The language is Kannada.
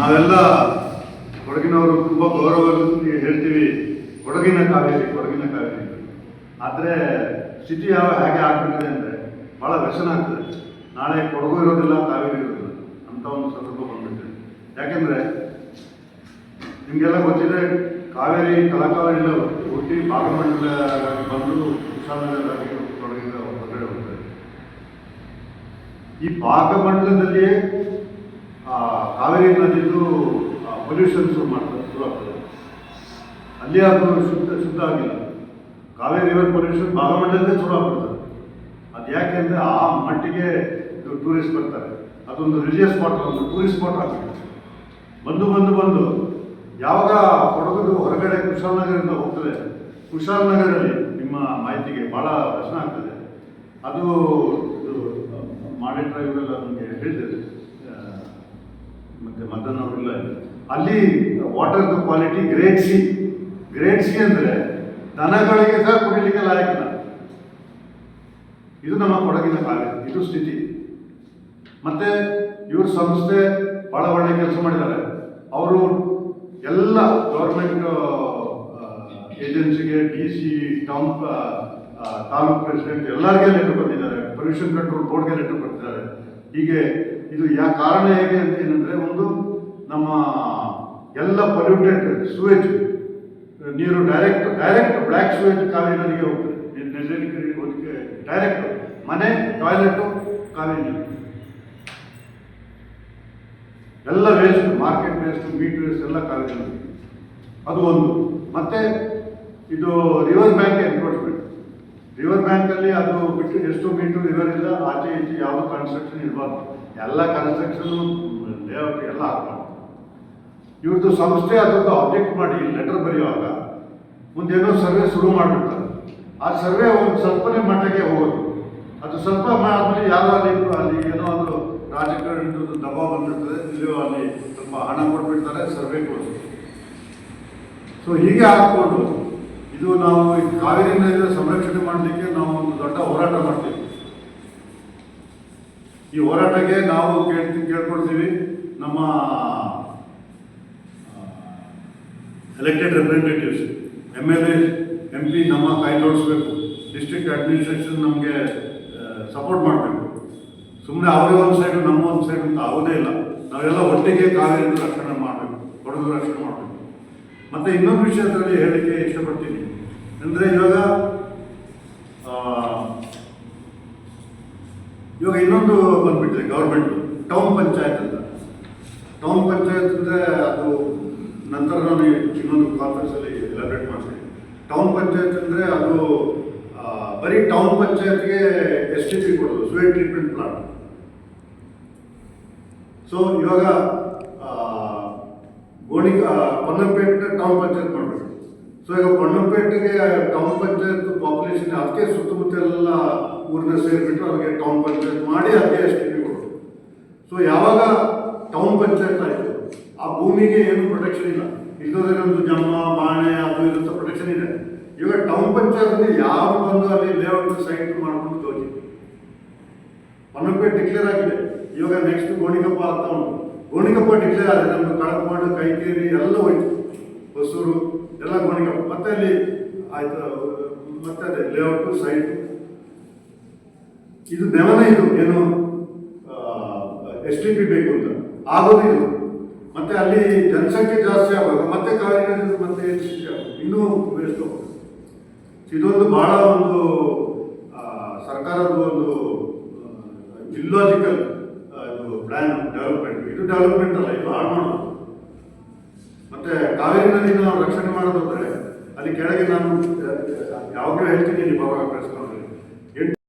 ನಾವೆಲ್ಲ ಕೊಡಗಿನವರು ತುಂಬ ಗೌರವದಲ್ಲಿ ಹೇಳ್ತೀವಿ, ಕೊಡಗಿನ ಕಾವೇರಿ ಕೊಡಗಿನ ಕಾವೇರಿ ಆದರೆ ಸ್ಥಿತಿ ಯಾವ ಹೇಗೆ ಆಗ್ಬಿಟ್ಟಿದೆ ಅಂದರೆ ಭಾಳ ವ್ಯಸನ ಆಗ್ತದೆ. ನಾಳೆ ಕೊಡಗು ಇರೋದಿಲ್ಲ, ಕಾವೇರಿ ಇರೋದಿಲ್ಲ ಅಂತ ಒಂದು ಸಂದರ್ಭ ಬಂದಿದೆ ಯಾಕೆಂದರೆ ನಿಮಗೆಲ್ಲ ಗೊತ್ತಿದೆ, ಕಾವೇರಿ ತಲಕಾವೇರಿಲ್ಲ ಹುಟ್ಟಿ ಭಾಗಮಂಡಲವಾಗಿ ಬಂದು ಕುಶಾಲನಗರವಾಗಿ ಕೊಡಗಿನ ಹೊರಗಡೆ ಹೋಗ್ತಾರೆ. ಈ ಭಾಗಮಂಡಲದಲ್ಲಿಯೇ ಕಾವೇರಿ ನದಿದು ಪೊಲ್ಯೂಷನ್ ಶುರು ಮಾಡ್ತಾರೆ ಶುರು ಆಗ್ತದೆ. ಅಲ್ಲಿ ಅದು ಶುದ್ಧ ಶುದ್ಧ ಆಗಿಲ್ಲ. ಕಾವೇರಿ ರಿವರ್ ಪೊಲ್ಯೂಷನ್ ಭಾಗಮಂಡಲದೇ ಶುರು ಆಗ್ಬಿಡ್ತದೆ. ಅದು ಯಾಕೆ ಅಂದರೆ ಆ ಮಟ್ಟಿಗೆ ಟೂರಿಸ್ಟ್ ಬರ್ತಾರೆ. ಅದೊಂದು ರಿಲಿಜಿಯಸ್ ಸ್ಪಾಟ್ ಒಂದು ಟೂರಿಸ್ಟ್ ಸ್ಪಾಟ್ ಆಗ್ತದೆ ಬಂದು ಬಂದು ಬಂದು, ಯಾವಾಗ ಕೊಡಗು ಹೊರಗಡೆ ಕುಶಾಲನಗರದಿಂದ ಹೋಗ್ತದೆ ಕುಶಾಲನಗರಲ್ಲಿ ನಿಮ್ಮ ಮಾಹಿತಿಗೆ ಭಾಳ ಪ್ರಶ್ನೆ ಆಗ್ತದೆ. ಅದು ಮಾಡಿಟ್ರ ಎಲ್ಲ ನಮಗೆ ಹೇಳಿದ್ದಾರೆ ಆ, ಮತ್ತೆ ಮದನ್ ಅವರೆಲ್ಲ ಇದ್ದಾರೆ. ಅಲ್ಲಿ ವಾಟರ್ದು quality grade C grade C ಅಂದರೆ ದನಗಳಿಗೆ ಸಹ ಕುಡಿಲಿಕ್ಕೆ ಲಾಯಕಿಲ್ಲ ಇದು ನಮ್ಮ ಕೊಡಗಿನ ಕಾರ್ಯ ಇದು ಸ್ಥಿತಿ. ಮತ್ತೆ ಇವ್ರ ಸಂಸ್ಥೆ ಬಹಳ ಒಳ್ಳೆ ಕೆಲಸ ಮಾಡಿದ್ದಾರೆ. ಅವರು ಎಲ್ಲ ಗೌರ್ಮೆಂಟ್ ಏಜೆನ್ಸಿಗೆ D C town taluk president ಎಲ್ಲರಿಗೆ ಲೆಟರ್ ಬಂದಿದ್ದಾರೆ. ಪೊಲ್ಯೂಷನ್ ಕಂಟ್ರೋಲ್ ಬೋರ್ಡ್ಗೆ ಲೆಟರ್ ಬರ್ತಿದ್ದಾರೆ. ಹೀಗೆ ಇದು ಯಾ ಕಾರಣ ಹೇಗೆ ಅಂತ ಏನಂದ್ರೆ ಒಂದು ನಮ್ಮ ಎಲ್ಲ ಪೊಲ್ಯೂಟೆಡ್ ಸೂವೇಜ್ ನೀರು direct direct black sewage Kaveri ನದಿಗೆ ಹೋಗ್ತದೆ ನೆಲ್ಲರಿಗೆ ಹೋದಕ್ಕೆ ಡೈರೆಕ್ಟ್ ಮನೆ ಟಾಯ್ಲೆಟು ಕಾವೇರಿ. ಎಲ್ಲ waste market waste meat waste ಎಲ್ಲ ಕಾವೇರಿ ಅದು ಒಂದು. ಮತ್ತೆ ಇದು ರಿವರ್ ಬ್ಯಾಂಕ್ ಎನ್ಕ್ರೋಚ್ಮೆಂಟ್ ರಿವರ್ ಬ್ಯಾಂಕಲ್ಲಿ ಅದು ಬಿಟ್ಟು ಎಷ್ಟು ಮೀಟರ್ ರಿವರ್ ಇಲ್ಲ, ಆಚೆ ಈಚೆ ಯಾವ ಕನ್ಸ್ಟ್ರಕ್ಷನ್ ಇರಬಾರ್ದು ಎಲ್ಲ ಕನ್ಸ್ಟ್ರಕ್ಷನ್ ಲೇಔಟ್ ಎಲ್ಲ ಆಗ್ಬಾರ್ದು ಇವ್ರದ್ದು ಸಂಸ್ಥೆ ಅದೊಂದು ಆಬ್ಜೆಕ್ಟ್ ಮಾಡಿ ಲೆಟರ್ ಬರೆಯುವಾಗ ಮುಂದೇನೋ ಸರ್ವೆ ಶುರು ಮಾಡಿಬಿಡ್ತಾರೆ. ಆ ಸರ್ವೆ ಒಂದು ಸ್ವಲ್ಪನೇ ಮಟ್ಟಕ್ಕೆ ಹೋಗೋದು. ಅದು ಸ್ವಲ್ಪ ಆದ್ಮೇಲೆ ಯಾರೋ ಅಲ್ಲಿ ಅಲ್ಲಿ ಏನೋ ಒಂದು ರಾಜಕಾರಣಿದು ದಬಾವ್ ಬಂದಿರ್ತದೆ ಇಲ್ಲಿಯೋ ಅಲ್ಲಿ ಸ್ವಲ್ಪ ಹಣ ಕೊಟ್ಬಿಡ್ತಾರೆ ಸರ್ವೆ ಕೊಡೋದು ಸೊ ಹೀಗೆ ಹಾಕ್ಕೊಂಡು ಇದು ನಾವು ಕಾವೇರಿ ನದಿಯ ಸಂರಕ್ಷಣೆ ಮಾಡಲಿಕ್ಕೆ ನಾವು ಒಂದು ದೊಡ್ಡ ಹೋರಾಟ ಮಾಡ್ತೀವಿ. ಈ ಹೋರಾಟಕ್ಕೆ ನಾವು ಕೇಳ್ತೀವಿ ಕೇಳ್ಕೊಳ್ತೀವಿ. ನಮ್ಮ elected representatives M L A M P ನಮ್ಮ ಕೈ ಜೋಡಿಸ್ಬೇಕು. ಡಿಸ್ಟ್ರಿಕ್ಟ್ ಅಡ್ಮಿನಿಸ್ಟ್ರೇಷನ್ ನಮಗೆ ಸಪೋರ್ಟ್ ಮಾಡಬೇಕು. ಸುಮ್ಮನೆ ಅವರೇ ಒಂದು ಸೈಡು ನಮ್ಮ ಒಂದು ಸೈಡ್ ಅಂತ ಆಗೋದೇ ಇಲ್ಲ. ನಾವೆಲ್ಲ ಒಟ್ಟಿಗೆ ಕಾವೇರಿ ರಕ್ಷಣೆ ಮಾಡಬೇಕು ಕೊಡಗು ರಕ್ಷಣೆ ಮಾಡಬೇಕು. ಮತ್ತು ಇನ್ನೊಂದು ವಿಷಯದಲ್ಲಿ ಹೇಳಲಿಕ್ಕೆ ಇಷ್ಟಪಡ್ತೀನಿ. ಅಂದರೆ ಇವಾಗ ಇವಾಗ ಇನ್ನೊಂದು ಬಂದ್ಬಿಟ್ಟಿದೆ ಗೌರ್ಮೆಂಟ್ ಟೌನ್ ಪಂಚಾಯತ್ ಅಂತ. ಟೌನ್ ಪಂಚಾಯತ್ ಅಂದರೆ ಅದು ನಂತರ ನಾನು ಇನ್ನೊಂದು ಕಾನ್ಫರೆನ್ಸಲ್ಲಿ ಎಲಾಬ್ರೇಟ್ ಮಾಡ್ತೀನಿ. ಟೌನ್ ಪಂಚಾಯತ್ ಅಂದರೆ ಅದು ಬರೀ ಟೌನ್ ಪಂಚಾಯತ್ಗೆ ಎಸ್ ಟಿ ಪಿ ಕೊಡೋದು ಸ್ವೇಟ್ ಟ್ರೀಟ್ಮೆಂಟ್ ಪ್ಲಾಂಟ್ ಸೊ ಇವಾಗ ಗೋಣಿ ಪೊನ್ನಂಪೇಟೆ ಟೌನ್ ಪಂಚಾಯತ್ ಮಾಡಬೇಕು. ಸೊ ಈಗ ಪೊನ್ನಂಪೇಟೆಗೆ ಟೌನ್ ಪಂಚಾಯತ್ ಪಾಪ್ಯುಲೇಷನ್ ಅದಕ್ಕೆ ಸುತ್ತಮುತ್ತ ಎಲ್ಲ ಊರಿನ ಸೇರಿಬಿಟ್ಟು ಅದಕ್ಕೆ ಟೌನ್ ಪಂಚಾಯತ್ ಮಾಡಿ ಅದಕ್ಕೆ ಎಸ್ ಟಿ ಪಿ ಕೊಡೋದು. ಸೊ ಯಾವಾಗ ಟೌನ್ ಪಂಚಾಯತ್ ಆಯಿತು? ಆ ಭೂಮಿಗೆ ಏನು ಪ್ರೊಟೆಕ್ಷನ್ ಇಲ್ಲ. ಇಲ್ಲದೇ ಒಂದು ಜಮ್ಮ ಬಾಣೆ ಅದು ಇದಂತ ಪ್ರೊಟೆಕ್ಷನ್ ಇದೆ. ಇವಾಗ ಟೌನ್ ಪಂಚಾಯತ್ ಯಾರು ಬಂದು ಅಲ್ಲಿ ಲೇಔಟ್ ಸೈಟ್ ಮಾಡ್ಕೊಂಡು ಹೋಗಿ? ಪನ್ನಪೇಟ್ ಡಿಕ್ಲೇರ್ ಆಗಿದೆ. ಇವಾಗ ನೆಕ್ಸ್ಟ್ ಗೋಣಿಗಪ್ಪ ಅಂತ ಉಂಟು. ಗೋಣಿಕಪ್ಪ ಡಿಕ್ಲೇರ್ ಆಗಿದೆ ನಮ್ದು ಕಳಕಮಾಡು ಕೈಕೇರಿ ಎಲ್ಲ ಹೋಯ್ತು. ಹೊಸೂರು, ಎಲ್ಲ ಗೋಣಿಕಪ್ಪ ಮತ್ತೆ ಅಲ್ಲಿ ಆಯ್ತು, ಮತ್ತೆ ಅದೇ ಲೇಔಟ್ ಸೈಟ್ ಇದು ನೆವನೇ ಇದು. ಏನು ಎಸ್ ಟಿ ಪಿ ಬೇಕು ಅಂತ. ಆಗೋದು ಇದು ಮತ್ತೆ ಅಲ್ಲಿ ಜನಸಂಖ್ಯೆ ಜಾಸ್ತಿ ಆಗುವಾಗ ಮತ್ತೆ ಕಾವೇರಿ ಮತ್ತೆ. ಇನ್ನೂ ವೇಸ್ಟ್ ಹೋಗುತ್ತೆ ಇದೊಂದು ಬಹಳ ಒಂದು ಸರ್ಕಾರದ ಒಂದು ಜಿಲ್ಲಾಜಿಕಲ್ ಇದು ಪ್ಲಾನ್ ಡೆವಲಪ್ಮೆಂಟ್ ಇದು ಡೆವಲಪ್ಮೆಂಟ್ ಅಲ್ಲ, ಇದು ಹಾಳು ಮಾಡೋದು ಮತ್ತೆ ಕಾವೇರಿ ನಾವು ರಕ್ಷಣೆ ಮಾಡೋದಾದ್ರೆ, ಅಲ್ಲಿ ಕೆಳಗೆ ನಾನು ಯಾವಾಗಲೂ ಹೇಳ್ತೀನಿ ನಿಮ್ಮ ಬಾಬಾ ಪ್ರೆಸ್